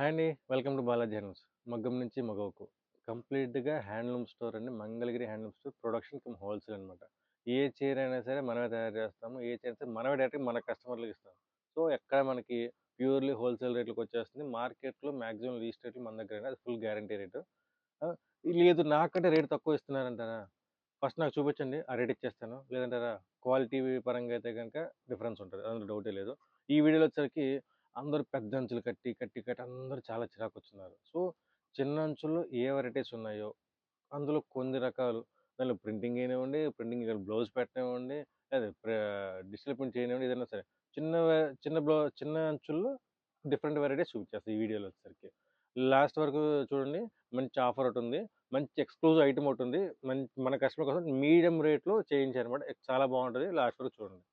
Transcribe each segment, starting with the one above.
Hi అండి. Welcome to Balaji handlooms. మగ్గం నుంచి మగవకు. కంప్లీట్‌గా హ్యాండ్లూమ్ స్టోర్ అండి. Mangalagiri handloom store production come wholesale అనమాట. ఏ చీర అయినా సరే మనమే తయారు చేస్తాము. ఏ చీర అయితే మనమే డైరెక్ట్‌గా మన కస్టమర్లకు ఇస్తాం. సో, ఎక్కడ మనకి ప్యూర్‌లీ హోల్‌సేల్ రేట్లకొచ్చేస్తుంది. మార్కెట్‌లో మ్యాక్సిమం లీస్ట్ రేట్లు మన దగ్గర అది ఫుల్ గ్యారంటీ రేటు. లేదు నాకంటే రేట్ తక్కువ ఇస్తున్నారంటారా? ఫస్ట్ నాకు చూపించండి. ఆ రేట్ ఇచ్చేస్తాను. లేదంటారా క్వాలిటీ పరంగా అయితే కనుక డిఫరెన్స్ ఉంటుంది అందులో డౌటే లేదు. ఈ వీడియోలో వచ్చేసరికి అందరూ పెద్ద అంచులు కట్టి, కట్టి, కట్టి అందరూ చాలా చిరాకొస్తున్నారు. సో, చిన్న అంచుల్లో ఏ వెరైటీస్ ఉన్నాయో, అందులో కొన్ని రకాలు దానిలో ప్రింటింగ్ అయినవ్వండి ప్రింటింగ్ బ్లౌజ్ పెట్టనివ్వండి, లేదా డిజిటల్ ప్రింట్ చేయనివ్వండి, ఏదైనా సరే. చిన్న చిన్న బ్లౌ చిన్న అంచుల్లో డిఫరెంట్ వెరైటీస్ చూపించేస్తాయి ఈ వీడియోలో వచ్చేసరికి. లాస్ట్ వరకు చూడండి. మంచి ఆఫర్ ఒకటుంది. మంచి ఎక్స్‌క్లూజివ్ ఒకటి ఉంది మంచి మన కస్టమర్ కోసం మీడియం రేట్‌లో చేయించానమాట. చాలా బాగుంటుంది లాస్ట్ వరకు చూడండి.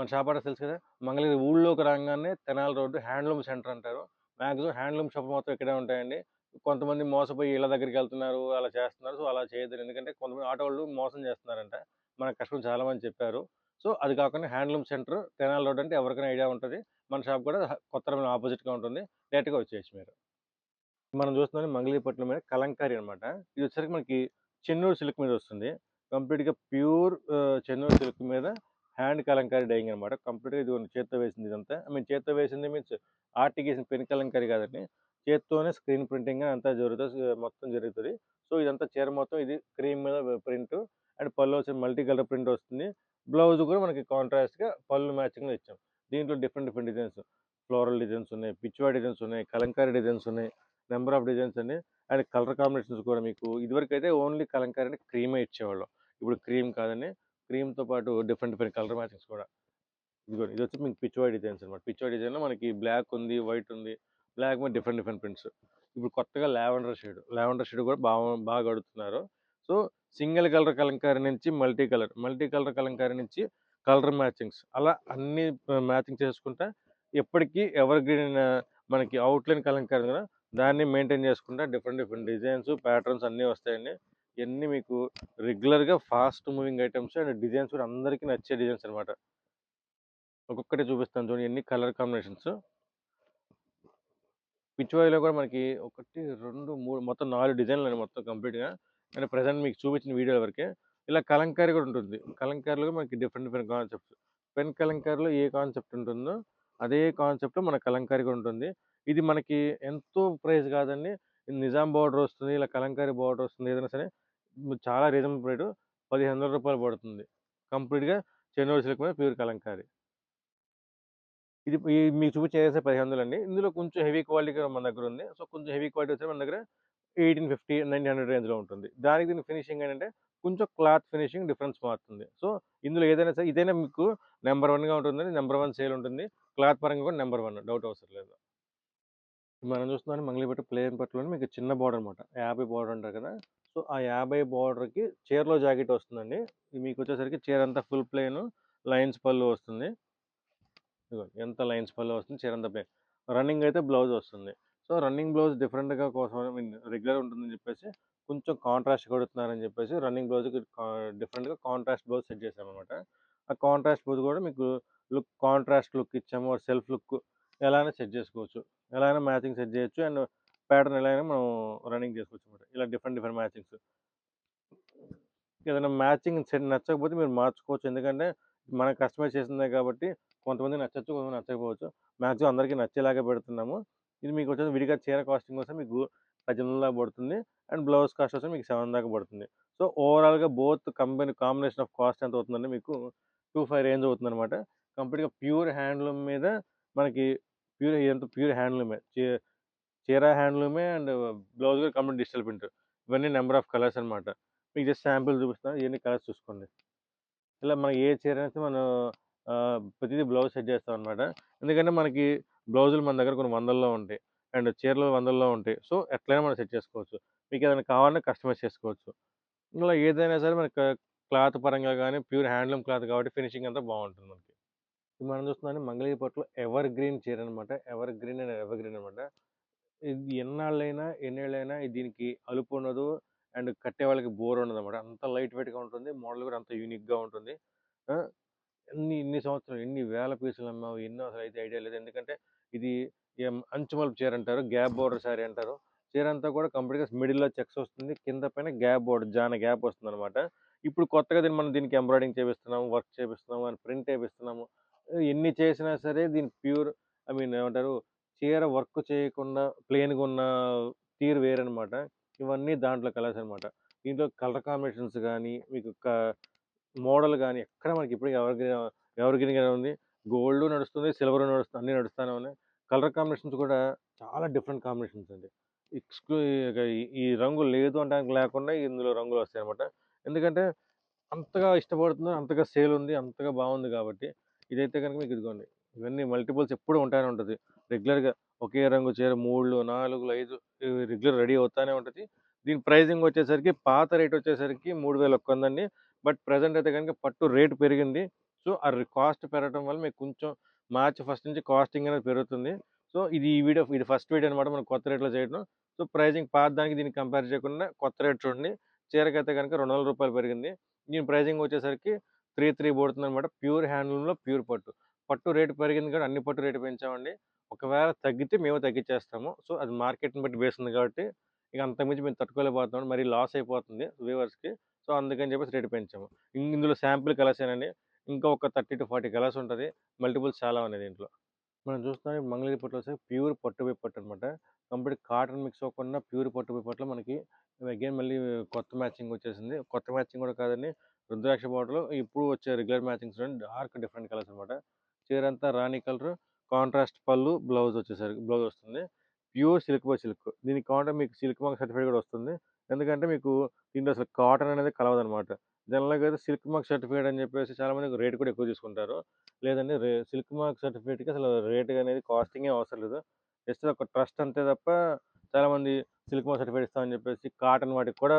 మన షాప్ అడ్రెస్ తెలుసు కదా! మంగళగిరి ఊళ్ళోకి రాగానే తెనాల రోడ్డు హ్యాండ్లూమ్ సెంటర్ అంటారు. మాక్సిమం హ్యాండ్లూమ్ షాప్ మొత్తం ఇక్కడే ఉంటాయండి. కొంతమంది మోసపోయి ఇళ్ళ దగ్గరికెళ్తున్నారు. అలా చేస్తున్నారు. సో, అలా చేయదు ఎందుకంటే కొంతమంది ఆటో వాళ్ళు మోసం చేస్తున్నారంట. మన కస్టమర్ చాలా మంది చెప్పారు. సో, అది కాకుండా హ్యాండ్లూమ్ సెంటర్ తెనాల రోడ్ అంటే ఎవరికైనా ఐడియా ఉంటుంది మన షాప్ కూడా కొత్త ఆపోజిట్‌గా ఉంటుంది. డైరెక్ట్‌గా వచ్చేసి మీరు. మనం చూస్తున్నాం మంగళీపట్నం మీద కలంకారీ అనమాట. ఇది వచ్చేసరికి మనకి చెన్నూరు సిల్క్ మీద వస్తుంది. కంప్లీట్‌గా ప్యూర్ చెన్నూరు సిల్క్ మీద హ్యాండ్ కలంకారీ డైయింగ్ అనమాట. కంప్లీట్‌గా ఇది చేత్తో వేసింది ఇదంతా. ఐ మీన్ చేత్తో వేసింది మీన్స్ ఆర్ట్‌కి పెన్ కలంకారీ కాదండి. చేత్తోనే స్క్రీన్ ప్రింటింగ్ అంతా జరుగుతుంది మొత్తం జరుగుతుంది సో, ఇదంతా చీర మొత్తం ఇది క్రీమ్ మీద ప్రింట్ అండ్ పళ్ళు వచ్చి మల్టీ కలర్ ప్రింట్ వస్తుంది. బ్లౌజ్ కూడా మనకి కాంట్రాస్ట్‌గా పళ్ళు మ్యాచింగ్‌లో ఇచ్చాం. దీంట్లో different different designs floral designs ఉన్నాయి. పిచ్చువా డిజైన్స్ ఉన్నాయి. కలంకారీ డిజైన్స్ ఉన్నాయి. నెంబర్ ఆఫ్ డిజైన్స్ అండి. అండ్ కలర్ కాంబినేషన్స్ కూడా మీకు ఇదివరకైతే ఓన్లీ కలంకారీ అంటే క్రీమే ఇచ్చేవాళ్ళం. ఇప్పుడు క్రీమ్ కాదని క్రీమ్‌తో పాటు డిఫరెంట్ డిఫరెంట్ కలర్ మ్యాచింగ్స్ కూడా. ఇదిగోండి ఇది వచ్చి మీకు పిచ్చివాయి డిజైన్స్ అనమాట. పిచ్చివాయి డిజైన్‌లో మనకి బ్లాక్ ఉంది, వైట్ ఉంది. బ్లాక్ మీద డిఫరెంట్ డిఫరెంట్ ప్రింట్స్. ఇప్పుడు కొత్తగా లావెండర్ షేడ్. లావెండర్ షేడ్ కూడా బాగా బాగా అడుగుతున్నారు. సో, సింగిల్ కలర్ కలంకారీ నుంచి multi colour, multi colour kalamkari నుంచి కలర్ మ్యాచింగ్స్ అలా అన్నీ మ్యాచింగ్ చేసుకుంటా ఎప్పటికీ ఎవర్ గ్రీన్ మనకి అవుట్‌లైన్ కలంకారీ కదా! దాన్ని మెయింటైన్ చేసుకుంటా డిఫరెంట్ డిఫరెంట్ డిజైన్స్, ప్యాటర్న్స్ అన్నీ వస్తాయండి. ఇవన్నీ మీకు రెగ్యులర్‌గా fast moving items and designs కూడా అందరికీ నచ్చే డిజైన్స్ అనమాట. ఒక్కొక్కటి చూపిస్తాను చూడండి. ఎన్ని కలర్ కాంబినేషన్స్. పిచ్చివాయిలో కూడా మనకి 1, 2, 3 మొత్తం నాలుగు డిజైన్లు అండి మొత్తం కంప్లీట్‌గా. అండ్ ప్రజెంట్ మీకు చూపించిన వీడియో వరకే. ఇలా కలంకారీ కూడా ఉంటుంది. కలంకారీలో మనకి డిఫరెంట్ డిఫరెంట్ కాన్సెప్ట్స్. పెన్ కలంకారీలో ఏ కాన్సెప్ట్ ఉంటుందో అదే కాన్సెప్ట్‌లో మన కలంకారీ కూడా ఉంటుంది. ఇది మనకి ఎంతో ప్రైస్ కాదండి. నిజాం బార్డర్ వస్తుంది. ఇలా కలంకారీ బార్డర్ వస్తుంది. ఏదైనా సరే చాలా రీజనబుల్ రేటు పదిహేను వందల రూపాయలు పడుతుంది. కంప్లీట్‌గా చెన్నూరు సిల్క్ మీద ప్యూర్ కలంకారీ. ఇది మీకు చూపించే పదిహేను వందలు అండి. ఇందులో కొంచెం హెవీ క్వాలిటీ మన దగ్గర ఉంది. సో, కొంచెం హెవీ క్వాలిటీ వచ్చి మన దగ్గర 1850, 1900 రేంజ్‌లో ఉంటుంది. దానికి దీని ఫినిషింగ్ ఏంటంటే కొంచెం క్లాత్ ఫినిషింగ్ డిఫరెన్స్ మారుతుంది. సో, ఇందులో ఏదైనా సరే ఇదైనా మీకు నెంబర్ వన్గా ఉంటుందండి. నెంబర్ వన్ సేల్ ఉంటుంది. క్లాత్ పరంగా కూడా నెంబర్ వన్ డౌట్ అవసరం లేదు. మనం చూస్తున్నాం మంగళీపట్టు ప్లేన్ పట్టులోని మీకు చిన్న బోర్డర్ అనమాట. 50 బోర్డర్ అంటారు కదా! సో, ఆ 50 బోర్డర్‌కి చీరలో జాకెట్ వస్తుందండి. మీకు వచ్చేసరికి చీర అంతా ఫుల్ ప్లెయిన్ లైన్స్ పళ్ళు వస్తుంది. ఎంత లైన్స్ పళ్ళు వస్తుంది. చీర అంతా ప్లెయిన్. రన్నింగ్ అయితే బ్లౌజ్ వస్తుంది. సో, రన్నింగ్ బ్లౌజ్ డిఫరెంట్‌గా కోసం ఐ మీన్ రెగ్యులర్ ఉంటుందని చెప్పేసి కొంచెం కాంట్రాస్ట్ కొడుతున్నారని చెప్పేసి రన్నింగ్ బ్లౌజ్‌కి డిఫరెంట్‌గా కాంట్రాస్ట్ బ్లౌజ్ సెట్ చేశామనమాట. ఆ కాంట్రాస్ట్ బ్లౌజ్ కూడా మీకు లుక్ కాంట్రాస్ట్ లుక్ ఇచ్చాము. సెల్ఫ్ లుక్ ఎలా అయినా సెట్ చేసుకోవచ్చు. ఎలా అయినా మ్యాచింగ్ సెట్ చేయొచ్చు. అండ్ ప్యాటర్న్ ఎలా అయినా మనం రన్నింగ్ చేసుకోవచ్చు అనమాట. ఇలా డిఫరెంట్ డిఫరెంట్ మ్యాచింగ్స్. ఏదైనా మ్యాచింగ్ సెట్ నచ్చకపోతే మీరు మార్చుకోవచ్చు. ఎందుకంటే మన కస్టమైజ్ చేసిందే కాబట్టి కొంతమంది నచ్చచ్చు కొంతమంది నచ్చకపోవచ్చు. మ్యాక్సిమం అందరికీ నచ్చేలాగా పెడుతున్నాము. ఇది మీకు వచ్చేసి విడిగా చీర కాస్టింగ్ కోసం మీకు 1800 దాకా పడుతుంది. అండ్ బ్లౌజ్ కాస్ట్ వచ్చి మీకు సెవెన్ దాకా పడుతుంది. సో, ఓవరాల్‌గా both company combination of cost ఎంత అవుతుందంటే మీకు 25 రేంజ్ అవుతుందనమాట. కంప్లీట్‌గా ప్యూర్ హ్యాండ్లూమ్ మీద మనకి ప్యూర్ ఎంత ప్యూర్ హ్యాండ్లూమే. చీర హ్యాండ్లూమే అండ్ బ్లౌజ్ కూడా కంప్లీట్ డిజిటల్ ప్రింట్. ఇవన్నీ నెంబర్ ఆఫ్ కలర్స్ అనమాట. మీకు జస్ట్ శాంపుల్ చూపిస్తాను ఇవన్నీ కలర్స్ చూసుకోండి. ఇలా మనకి ఏ చీర అయితే మనం ప్రతిదీ బ్లౌజ్ సెట్ చేస్తాం అనమాట ఎందుకంటే మనకి బ్లౌజులు మన దగ్గర కొన్ని వందల్లో ఉంటాయి. అండ్ చీరలు వందల్లో ఉంటాయి. సో, ఎట్లైనా మనం సెట్ చేసుకోవచ్చు. మీకు ఏదైనా కావాలన్నా కస్టమైజ్ చేసుకోవచ్చు. ఇలా ఏదైనా సరే మనకి క్లాత్ పరంగా కానీ ప్యూర్ హ్యాండ్లూమ్ క్లాత్ కాబట్టి ఫినిషింగ్ అంతా బాగుంటుంది మనకి. మనం చూస్తున్నాం మంగళగిరి పట్టులో ఎవర్ గ్రీన్ చీర అనమాట. Evergreen and evergreen అనమాట. ఇది ఎన్నాళ్ళైనా, ఎన్నేళ్ళైనా దీనికి అలుపు ఉండదు. అండ్ కట్టే వాళ్ళకి బోర్ ఉండదనమాట. అంత లైట్ వెయిట్‌గా ఉంటుంది. మోడల్ కూడా అంత యూనిక్‌గా ఉంటుంది. ఎన్ని ఇన్ని సంవత్సరాలు ఎన్ని వేల పీసులు అమ్మావు ఎన్నో అసలైతే ఐడియా లేదు. ఎందుకంటే ఇది అంచుమలుపు చీర అంటారు గ్యాప్ బోర్డర్ శారీ అంటారు చీర అంతా కూడా కంప్లీట్గా మిడిల్లో చెక్స్ వస్తుంది కింద పైన గ్యాప్ బోర్డర్ జాన గ్యాప్ వస్తుంది అనమాట ఇప్పుడు కొత్తగా దీన్ని మనం దీనికి ఎంబ్రాయిడింగ్ చేపిస్తున్నాము వర్క్ చేపిస్తున్నాము అని ప్రింట్ చేపిస్తున్నాము ఎన్ని చేసినా సరే దీని ప్యూర్ ఐ మీన్ ఏమంటారు చీర వర్క్ చేయకుండా ప్లెయిన్గా ఉన్న తీరు వేరనమాట ఇవన్నీ దాంట్లో కలర్స్ అనమాట దీంట్లో కలర్ కాంబినేషన్స్ కానీ మీకు మోడల్ కానీ ఎక్కడ మనకి ఇప్పుడు ఎవరి ఎవరిగ్రీన్గా ఉంది. గోల్డ్ నడుస్తుంది సిల్వర్ నడుస్తుంది అన్నీ నడుస్తూనే ఉన్నాయి. కలర్ కాంబినేషన్స్ కూడా చాలా డిఫరెంట్ కాంబినేషన్స్ అండి. ఎక్స్క్లూ ఈ- రంగు లేదు అంటానికి లేకుండా ఇందులో రంగులు వస్తాయి అనమాట ఎందుకంటే అంతగా ఇష్టపడుతున్నారు అంతగా సేల్ ఉంది అంతగా బాగుంది కాబట్టి ఇదైతే కనుక మీకు ఇదిగోండి. ఇవన్నీ మల్టిపుల్స్ ఎప్పుడు ఉంటానే ఉంటుంది. రెగ్యులర్గా ఒకే రంగు చీర మూడు నాలుగు ఐదు రెగ్యులర్ రెడీ అవుతానే ఉంటుంది. దీని ప్రైజింగ్ వచ్చేసరికి పాత రేట్ వచ్చేసరికి మూడు వేల ఒక్కందండి బట్ ప్రజెంట్ అయితే కనుక పట్టు రేట్ పెరిగింది. సో ఆ కాస్ట్ పెరగడం వల్ల మీకు కొంచెం మార్చ్ ఫస్ట్ నుంచి కాస్టింగ్ అనేది పెరుగుతుంది. సో ఇది ఈ వీడియో ఇది ఫస్ట్ వీడియో అనమాట మనం కొత్త రేట్లో చేయడం సో ప్రైజింగ్ పాత దానికి దీన్ని కంపేర్ చేయకుండా కొత్త రేట్ చూడండి. చీరకైతే కనుక రెండు వందల రూపాయలు పెరిగింది. దీని ప్రైజింగ్ వచ్చేసరికి త్రీ త్రీ పడుతుంది అనమాట ప్యూర్ హ్యాండ్లూమ్లో ప్యూర్ పట్టు. పట్టు రేటు పెరిగింది కానీ అన్ని పట్టు రేటు పెంచామండి. ఒకవేళ తగ్గితే మేము తగ్గించేస్తాము సో అది మార్కెట్ని బట్టి బేస్ ఉంది కాబట్టి ఇక అంతకుమించి మేము తట్టుకోలేకపోతున్నాం. మరి లాస్ అయిపోతుంది వ్యూవర్స్కి. సో అందుకని చెప్పేసి రేటు పెంచాము. ఇందులో శాంపిల్ కలర్స్ ఏనండి. ఇంకా ఒక థర్టీ టు ఫార్టీ కలర్స్ ఉంటుంది. మల్టిపుల్స్ చాలా ఉన్నాయి దీంట్లో. మనం చూస్తున్నాం మంగళగిరి పట్టు వచ్చి ప్యూర్ పట్టు పట్టు అనమాట కంప్లీట్ కాటన్ మిక్స్ అవ్వకుండా ప్యూర్ పట్టు పట్టులో మనకి అగైన్ మళ్ళీ కొత్త మ్యాచింగ్ వచ్చేసింది. కొత్త మ్యాచింగ్ కూడా కాదండి. రుద్రాక్ష బాటలో. ఇప్పుడు వచ్చే regular matchings dark different colours అనమాట చీర అంతా రాణి కలర్. కాంట్రాస్ట్ పళ్ళు బ్లౌజ్ వచ్చేసరికి బ్లౌజ్ వస్తుంది. Pure silk by silk. దీనికి కావాలంటే మీకు సిల్క్ మార్క్ సర్టిఫికేట్ కూడా వస్తుంది. ఎందుకంటే మీకు దీంట్లో అసలు కాటన్ అనేది కలవదు అనమాట జనరల్గా అయితే సిల్క్ మార్క్ సర్టిఫికేట్ అని చెప్పేసి చాలామంది రేట్ కూడా ఎక్కువ తీసుకుంటారు. లేదండి రే సిల్క్ మార్క్ సర్టిఫికేట్కి అసలు రేట్ అనేది కాస్టింగ్ అవసరం లేదు. జస్ట్ ఒక ట్రస్ట్ అంతే తప్ప చాలామంది సిల్క్ మార్క్ సర్టిఫికేట్ ఇస్తామని చెప్పేసి కాటన్ వాటికి కూడా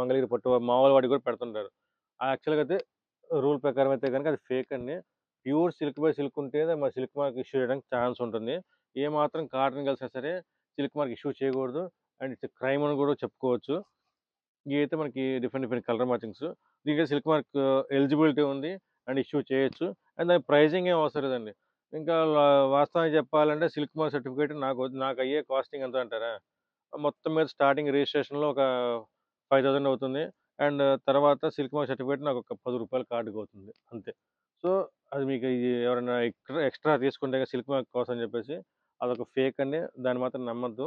మంగళగిరి పట్టు మామూలు వాటికి కూడా పెడుతుంటారు. యాక్చువల్గా అయితే రూల్ ప్రకారం అయితే కనుక అది ఫేక్ అండి. ప్యూర్ సిల్క్ బై సిల్క్ ఉంటే మన సిల్క్ మార్క్ ఇష్యూ చేయడానికి ఛాన్స్ ఉంటుంది. ఏ మాత్రం కాటన్ కలిసినా సరే సిల్క్ మార్క్ ఇష్యూ చేయకూడదు. అండ్ ఇట్స్ క్రైమ్ అని కూడా చెప్పుకోవచ్చు. ఇవి అయితే మనకి డిఫరెంట్ డిఫరెంట్ కలర్ మ్యాచింగ్స్. దీనికి సిల్క్ మార్క్ ఎలిజిబిలిటీ ఉంది. అండ్ ఇష్యూ చేయొచ్చు. అండ్ దాని ప్రైజింగ్ ఏం అవసరం లేదండి. ఇంకా వాస్తవానికి చెప్పాలంటే సిల్క్ మార్క్ సర్టిఫికేట్ నాకు నాకు అయ్యే కాస్టింగ్ ఎంత అంటారా? మొత్తం మీద స్టార్టింగ్ రిజిస్ట్రేషన్లో ఒక ఫైవ్ థౌసండ్ అవుతుంది. అండ్ తర్వాత సిల్క్ మార్క్ సర్టిఫికేట్ నాకు ఒక పది రూపాయల కార్డుకి అవుతుంది. అంతే. సో అది మీకు ఇది ఎవరైనా ఎక్స్ట్రా ఎక్స్ట్రా తీసుకుంటే సిల్క్ మార్క్ కోసం అని చెప్పేసి అదొక ఫేక్ అండి. దాన్ని మాత్రం నమ్మద్దు.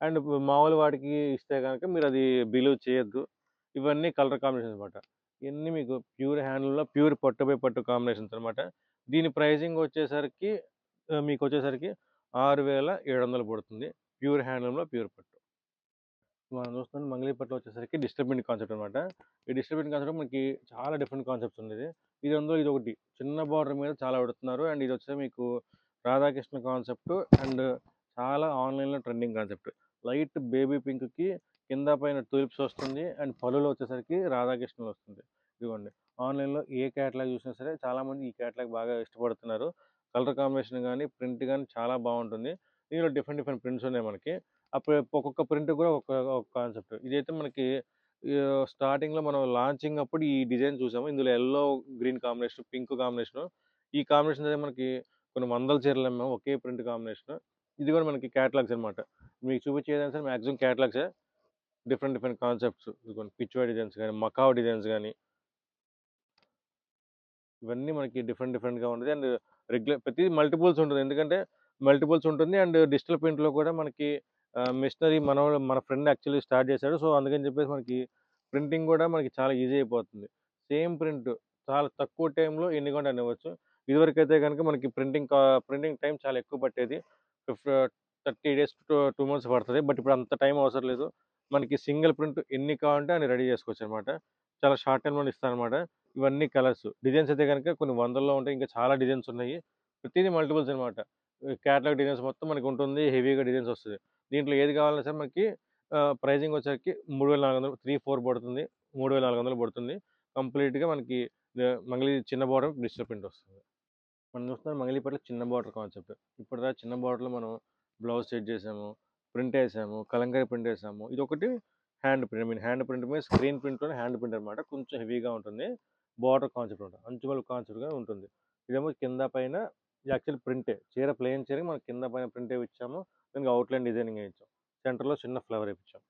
అండ్ మామూలు వాటికి ఇస్తే కనుక మీరు అది బిలీవ్ చేయొద్దు. ఇవన్నీ కలర్ కాంబినేషన్స్ అనమాట ఇవన్నీ మీకు ప్యూర్ హ్యాండ్లూమ్లో ప్యూర్ పట్టు బై పట్టు కాంబినేషన్స్ అనమాట దీని ప్రైజింగ్ వచ్చేసరికి మీకు వచ్చేసరికి ఆరు వేల ఏడు వందలు పడుతుంది. ప్యూర్ హ్యాండ్లూమ్లో ప్యూర్ పట్టు. మనం చూస్తున్న మంగళీపట్లో వచ్చేసరికి డిస్టర్బెంట్ కాన్సెప్ట్ అనమాట ఈ డిస్టర్బెంట్ కాన్సెప్ట్ మనకి చాలా డిఫరెంట్ కాన్సెప్ట్స్ ఉండేది. ఇది అందులో ఇది ఒకటి. చిన్న బార్డర్ మీద చాలా పెడుతున్నారు. అండ్ ఇది వచ్చే మీకు రాధాకృష్ణ కాన్సెప్ట్ అండ్ చాలా ఆన్లైన్లో ట్రెండింగ్ కాన్సెప్ట్. లైట్ బేబీ పింక్కి కింద పైన టూలిప్స్ వస్తుంది. అండ్ పళ్ళులో వచ్చేసరికి రాధాకృష్ణలు వస్తుంది. ఇదిగోండి. ఆన్లైన్లో ఏ క్యాటలాగ్ చూసినా సరే చాలామంది ఈ క్యాటలాగ్ బాగా ఇష్టపడుతున్నారు. కలర్ కాంబినేషన్ కానీ ప్రింట్ కానీ చాలా బాగుంటుంది. దీనిలో డిఫరెంట్ డిఫరెంట్ ప్రింట్స్ ఉన్నాయి మనకి. ఒక్కొక్క ప్రింట్ కూడా ఒక ఒక కాన్సెప్ట్. ఇదైతే మనకి స్టార్టింగ్లో మనం లాంచింగ్ అప్పుడు ఈ డిజైన్ చూసాము. ఇందులో yellow green combination pink combination. ఈ కాంబినేషన్ అయితే మనకి కొన్ని వందల చీరలు అమ్మాము ఒకే ప్రింట్ కాంబినేషన్. ఇది కూడా మనకి క్యాటలాగ్స్ అనమాట మీకు చూపించేదైనా సరే మ్యాక్సిమం క్యాటలాగ్సే. Different different concepts. ఇదిగోండి పిచ్వా డిజైన్స్ కానీ మకావ్ డిజైన్స్ కానీ. ఇవన్నీ మనకి డిఫరెంట్ డిఫరెంట్గా ఉంటుంది అండ్ రెగ్యులర్ ప్రతి మల్టిపుల్స్ ఉంటుంది. ఎందుకంటే మల్టిపుల్స్ ఉంటుంది. అండ్ డిజిటల్ ప్రింట్లో కూడా మనకి మిషనరీ మన మన ఫ్రెండ్ యాక్చువల్లీ స్టార్ట్ చేశాడు. సో అందుకని చెప్పేసి మనకి ప్రింటింగ్ కూడా మనకి చాలా ఈజీ అయిపోతుంది. సేమ్ ప్రింట్ చాలా తక్కువ టైంలో ఎన్ని గంటలు అనివ్వచ్చు. ఇదివరకైతే కనుక మనకి ప్రింటింగ్ ప్రింటింగ్ టైం చాలా ఎక్కువ పట్టేది. Thirty days to two months పడుతుంది. బట్ ఇప్పుడు అంత టైం అవసరం లేదు. మనకి సింగిల్ ప్రింట్ ఎన్ని కావాలంటే అని రెడీ చేసుకోవచ్చు అనమాట చాలా షార్ట్ టైంలో ఇస్తాను అనమాట ఇవన్నీ కలర్స్. డిజైన్స్ అయితే కనుక కొన్ని వందల్లో ఉంటాయి. ఇంకా చాలా డిజైన్స్ ఉన్నాయి. ప్రతిదీ మల్టిపుల్స్ అనమాట క్యాటలాగ్ డిజైన్స్ మొత్తం మనకి ఉంటుంది. హెవీగా డిజైన్స్ వస్తుంది. దీంట్లో ఏది కావాలన్నా సరే మనకి ప్రైజింగ్ వచ్చేసరికి మూడు వేల నాలుగు వందలు త్రీ ఫోర్ పడుతుంది. మూడు వేల నాలుగు వందలు పడుతుంది. కంప్లీట్గా మనకి మంగళీ చిన్న బార్డర్ డిజిటల్ ప్రింట్ వస్తుంది. మనం చూస్తున్నాం మంగళీ పట్ల చిన్న బార్డర్ కాన్సెప్ట్. ఇప్పుడు దా చిన్న బార్డర్లో మనం బ్లౌజ్ సెట్ చేసాము ప్రింట్ వేసాము కలంకారీ ప్రింట్ వేసాము. ఇది ఒకటి hand print mean hand print మీద స్క్రీన్ ప్రింట్లోనే హ్యాండ్ ప్రింట్ అనమాట కొంచెం హెవీగా ఉంటుంది. బార్డర్ కాన్సెప్ట్ ఉంటుంది. అంచుమల్ కాన్సెప్ట్గా ఉంటుంది. ఇదేమో కింద పైన యాక్చువల్ ప్రింటే చీర ప్లెయిన్ చీర మనం కింద పైన ప్రింట్ ఇచ్చాము దానికి అవుట్లైన్ డిజైనింగ్ వేయించాం సెంటర్లో చిన్న ఫ్లవర్ ఇప్పించాం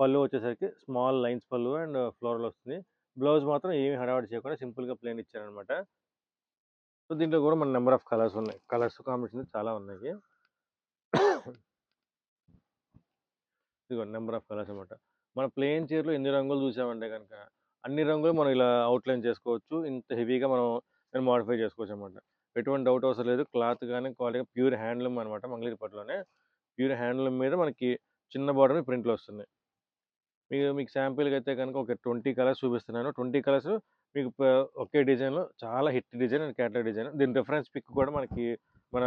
పళ్ళు వచ్చేసరికి స్మాల్ లైన్స్ పళ్ళు అండ్ ఫ్లోరల్ వస్తుంది. బ్లౌజ్ మాత్రం ఏమి హడావడి చేయకుండా సింపుల్గా ప్లెయిన్ ఇచ్చారనమాట. సో దీంట్లో కూడా మన నెంబర్ ఆఫ్ కలర్స్ ఉన్నాయి. కలర్స్ కాంబినేషన్ చాలా ఉన్నాయి. ఇదిగో నెంబర్ ఆఫ్ కలర్స్ అనమాట. మన ప్లెయిన్ చీరలో ఎన్ని రంగులు చూసామంటే కనుక అన్ని రంగులు మనం ఇలా అవుట్లైన్ చేసుకోవచ్చు. ఇంత హెవీగా మనం మాడిఫై చేసుకోవచ్చు అనమాట ఎటువంటి డౌట్ అవసరం లేదు. క్లాత్ కానీ క్వాలిటీ ప్యూర్ హ్యాండ్లూమ్ అనమాట మంగళగిరి పట్టులోనే. ప్యూర్ హ్యాండ్లూమ్ మీద మనకి చిన్న బార్డర్ మీద ప్రింట్లు వస్తుంది మీకు మీకు శాంపిల్గా అయితే కనుక ఒక ట్వంటీ కలర్స్ చూపిస్తున్నాను. ట్వంటీ కలర్స్ మీకు ఒకే డిజైన్లో చాలా hit design and catalogue design. దీని రిఫరెన్స్ పిక్ కూడా మనకి మన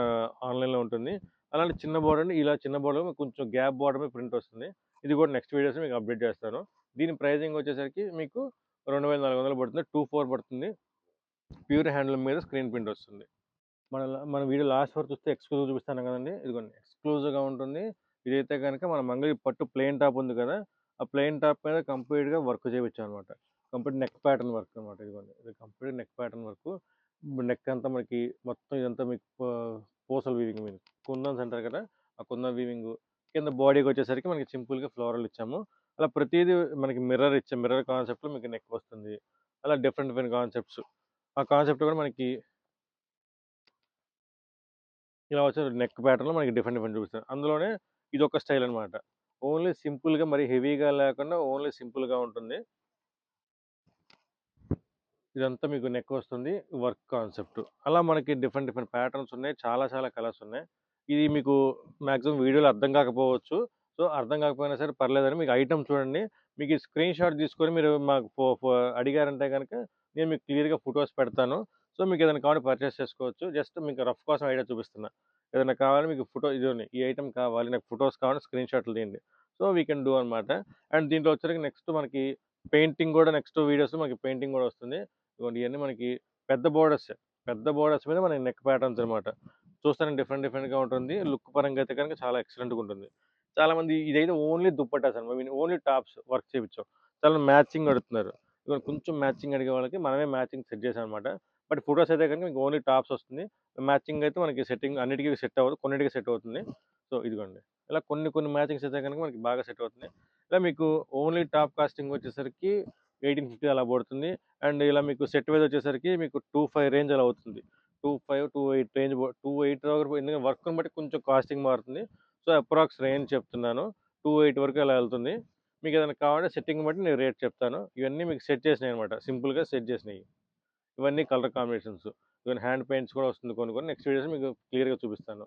ఆన్లైన్లో ఉంటుంది. అలాంటి చిన్న బార్డర్ ఇలా చిన్న బార్డర్ కొంచెం గ్యాప్ బార్డర్ మీద ప్రింట్ వస్తుంది. ఇది కూడా నెక్స్ట్ వీడియోస్ మీకు అప్డేట్ చేస్తాను. దీని ప్రైజింగ్ వచ్చేసరికి మీకు రెండు వేల నాలుగు వందలు పడుతుంది. టూ ఫోర్ పడుతుంది. ప్యూర్ హ్యాండ్లూమ్ మీద స్క్రీన్ ప్రింట్ వస్తుంది. మన మన వీడియో లాస్ట్ వరకు చూస్తే ఎక్స్క్లూజివ్ చూపిస్తాను కదండి. ఇదిగోండి ఎక్స్క్లూజివ్గా ఉంటుంది. ఇదైతే కనుక మన మంగళి పట్టు ప్లెయిన్ టాప్ ఉంది కదా ఆ ప్లెయిన్ టాప్ మీద కంప్లీట్గా వర్క్ చేయించాం అనమాట కంప్లీట్ నెక్ ప్యాటర్న్ వర్క్ అనమాట ఇదిగోండి. ఇది complete neck pattern work neck అంతా మనకి మొత్తం ఇదంతా మీకు పూసల వీవింగ్ మీద. కుందన్స్ అంటారు కదా ఆ కుందన్ వీవింగ్ కింద బాడీకి వచ్చేసరికి మనకి సింపుల్గా ఫ్లోరల్ ఇచ్చాము. అలా ప్రతిదీ మనకి మిర్రర్ ఇచ్చే మిర్రర్ కాన్సెప్ట్లో మీకు నెక్ వస్తుంది. అలా డిఫరెంట్ డిఫరెంట్ కాన్సెప్ట్స్ ఆ కాన్సెప్ట్ కూడా మనకి ఇలా వచ్చే నెక్ ప్యాటర్న్లో మనకి డిఫరెంట్ డిఫరెంట్ చూపిస్తారు. అందులోనే ఇది ఒక స్టైల్ అనమాట ఓన్లీ సింపుల్గా మరి హెవీగా లేకుండా ఓన్లీ సింపుల్గా ఉంటుంది. ఇదంతా మీకు నెక్ వస్తుంది. Work concept. అలా మనకి డిఫరెంట్ డిఫరెంట్ ప్యాటర్న్స్ ఉన్నాయి. చాలా చాలా కలర్స్ ఉన్నాయి. ఇది మీకు మ్యాక్సిమం వీడియోలో అర్థం కాకపోవచ్చు. సో అర్థం కాకపోయినా సరే పర్లేదని మీకు ఐటమ్ చూడండి. మీకు స్క్రీన్ షాట్ తీసుకొని మీరు మాకు ఫో అడిగారంటే కనుక నేను మీకు క్లియర్గా ఫొటోస్ పెడతాను. సో మీకు ఏదైనా కావాలి పర్చేస్ చేసుకోవచ్చు. జస్ట్ మీకు రఫ్ కోసం ఐడియా చూపిస్తున్నా. ఏదైనా కావాలి మీకు ఫోటో ఇది ఈ ఐటమ్ కావాలి నాకు ఫొటోస్ కావాలి స్క్రీన్ షాట్లు తీయండి. సో వీ కెన్ డూ అనమాట అండ్ దీంట్లో వచ్చరికి నెక్స్ట్ మనకి పెయింటింగ్ కూడా నెక్స్ట్ వీడియోస్ మనకి పెయింటింగ్ కూడా వస్తుంది. ఇదిగోండి ఇవన్నీ మనకి పెద్ద బోర్డర్స్. పెద్ద బోర్డర్స్ మీద మనకి నెక్ ప్యాటర్న్స్ అనమాట చూస్తానికి డిఫరెంట్ డిఫరెంట్గా ఉంటుంది. లుక్ పరంగా అయితే కనుక చాలా ఎక్సలెంట్గా ఉంటుంది. చాలా మంది ఇదైతే ఓన్లీ దుప్పటాస్ అనమాట ఓన్లీ టాప్స్ వర్క్ చేయించాం చాలా మ్యాచింగ్ అడుగుతున్నారు ఇక కొంచెం మ్యాచింగ్ అడిగే వాళ్ళకి మనమే మ్యాచింగ్ సెట్ చేసాం అనమాట బట్ ఫొటోస్ అయితే కనుక మీకు ఓన్లీ టాప్స్ వస్తుంది. మ్యాచింగ్ అయితే మనకి సెట్టింగ్ అన్నిటికీ సెట్ అవ్వదు కొన్నిటికి సెట్ అవుతుంది. సో ఇదిగోండి. ఇలా కొన్ని కొన్ని మ్యాచింగ్స్ అయితే కనుక మనకి బాగా సెట్ అవుతుంది. ఇలా మీకు ఓన్లీ టాప్ కాస్టింగ్ వచ్చేసరికి ఎయిటీన్ ఫిఫ్టీ అలా పడుతుంది. అండ్ ఇలా మీకు సెట్ వైజ్ వచ్చేసరికి మీకు టూ ఫైవ్ రేంజ్ అలా అవుతుంది. Two five two eight range two eight వరకు ఎందుకంటే వర్క్ని బట్టి కొంచెం కాస్టింగ్ మారుతుంది. సో అప్రాక్స్ రేంజ్ చెప్తున్నాను. టూ ఎయిట్ వరకు అలా వెళ్తుంది. మీకు ఏదైనా కావాలంటే సెట్టింగ్ బట్టి నేను రేట్ చెప్తాను. ఇవన్నీ మీకు సెట్ చేసినాయి అనమాట సింపుల్గా సెట్ చేసినాయి. ఇవన్నీ కలర్ కాంబినేషన్స్. ఇవన్నీ హ్యాండ్ పెయింట్స్ కూడా వస్తుంది కొన్ని కొన్ని. నెక్స్ట్ వీడియోస్ మీకు క్లియర్గా చూపిస్తాను.